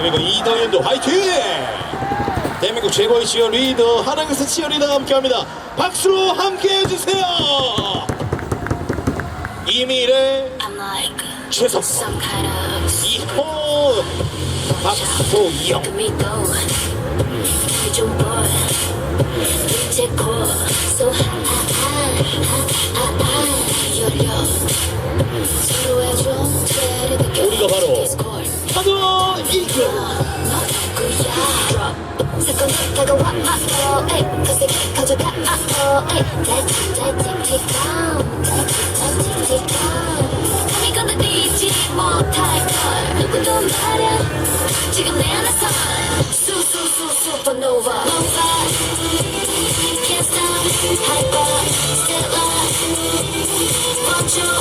그리고 이덕현도 화이팅! 대한민국 최고의 치어 리더 하나교수 치어리더가 함께합니다. 박수로 함께해 주세요. 이미래 최석 이호 박소영 hyper still up. 멈춰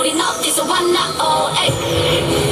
우린 어 디서 왔나오 에